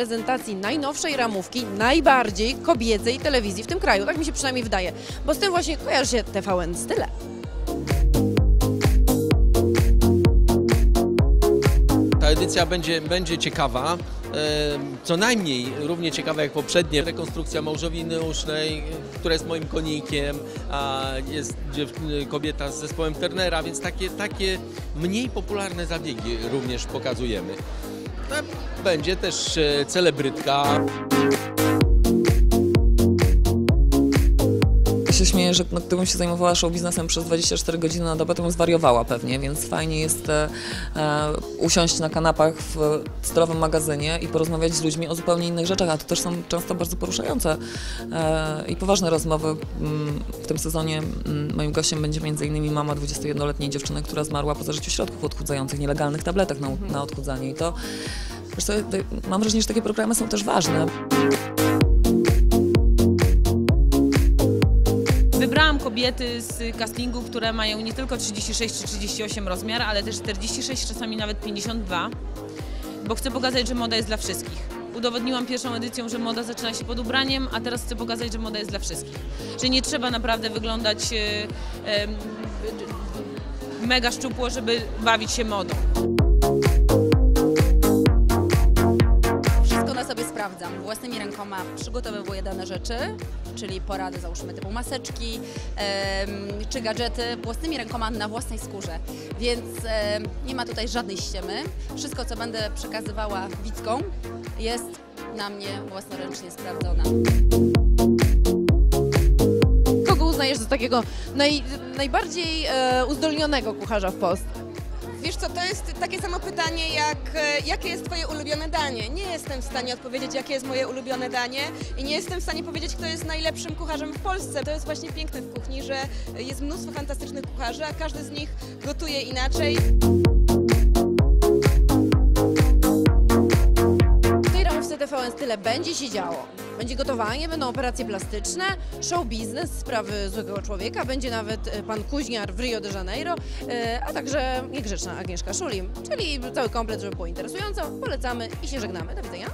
Prezentacji najnowszej ramówki, najbardziej kobiecej telewizji w tym kraju. Tak mi się przynajmniej wydaje, bo z tym właśnie kojarzy się TVN Style. Ta edycja będzie, będzie ciekawa, e, co najmniej równie ciekawa jak poprzednie. Rekonstrukcja małżowiny usznej, która jest moim konikiem, a jest kobieta z zespołem Turnera, więc takie, takie mniej popularne zabiegi również pokazujemy. Będzie też e, celebrytka. Się śmieję, że no, gdybym się zajmowała show biznesem przez 24 godziny na dobę, to bym zwariowała pewnie, więc fajnie jest e, e, usiąść na kanapach w zdrowym magazynie i porozmawiać z ludźmi o zupełnie innych rzeczach, a to też są często bardzo poruszające e, i poważne rozmowy. Mm, W tym sezonie mm, moim gościem będzie m.in. mama 21-letniej dziewczyny, która zmarła po zażyciu środków odchudzających, nielegalnych tabletek na, na odchudzanie i to mam wrażenie, że takie programy są też ważne. Kobiety z castingu, które mają nie tylko 36 czy 38 rozmiar, ale też 46, czasami nawet 52, bo chcę pokazać, że moda jest dla wszystkich. Udowodniłam pierwszą edycją, że moda zaczyna się pod ubraniem, a teraz chcę pokazać, że moda jest dla wszystkich. Że nie trzeba naprawdę wyglądać e, e, mega szczupło, żeby bawić się modą. Własnymi rękoma przygotowywuję dane rzeczy, czyli porady załóżmy typu maseczki czy gadżety własnymi rękoma na własnej skórze. Więc nie ma tutaj żadnej ściemy. Wszystko, co będę przekazywała widzkom jest na mnie własnoręcznie sprawdzone. Kogo uznajesz za takiego naj, najbardziej e, uzdolnionego kucharza w Polsce? Wiesz co, to jest takie samo pytanie jak e, jakie jest twoje ulubione danie. Nie jestem w stanie odpowiedzieć jakie jest moje ulubione danie i nie jestem w stanie powiedzieć kto jest najlepszym kucharzem w Polsce. To jest właśnie piękne w kuchni, że jest mnóstwo fantastycznych kucharzy, a każdy z nich gotuje inaczej. TVN Style będzie się działo. Będzie gotowanie, będą operacje plastyczne, show biznes, sprawy złego człowieka, będzie nawet e, pan Kuźniar w Rio de Janeiro, e, a także niegrzeczna Agnieszka Szulim, czyli cały komplet, żeby było interesująco. Polecamy i się żegnamy. Do widzenia.